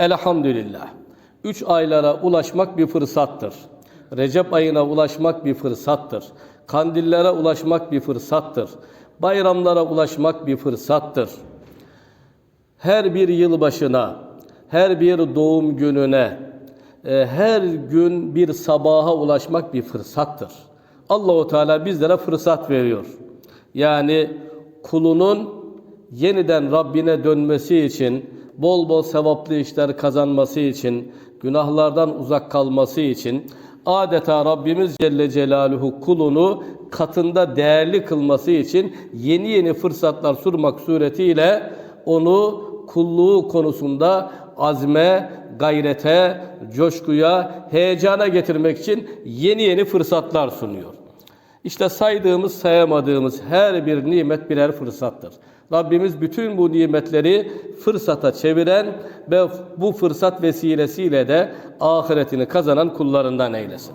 Elhamdülillah. Üç aylara ulaşmak bir fırsattır. Recep ayına ulaşmak bir fırsattır. Kandillere ulaşmak bir fırsattır. Bayramlara ulaşmak bir fırsattır. Her bir yılbaşına, her bir doğum gününe, e, her gün bir sabaha ulaşmak bir fırsattır. Allahu Teala bizlere fırsat veriyor. Yani kulunun yeniden Rabbine dönmesi için, bol bol sevaplı işler kazanması için, günahlardan uzak kalması için adeta Rabbimiz Celle Celaluhu kulunu katında değerli kılması için yeni yeni fırsatlar sunmak suretiyle onu kulluğu konusunda azme, gayrete, coşkuya, heyecana getirmek için yeni yeni fırsatlar sunuyor. İşte saydığımız, sayamadığımız her bir nimet birer fırsattır. Rabbimiz bütün bu nimetleri fırsata çeviren ve bu fırsat vesilesiyle de ahiretini kazanan kullarından eylesin.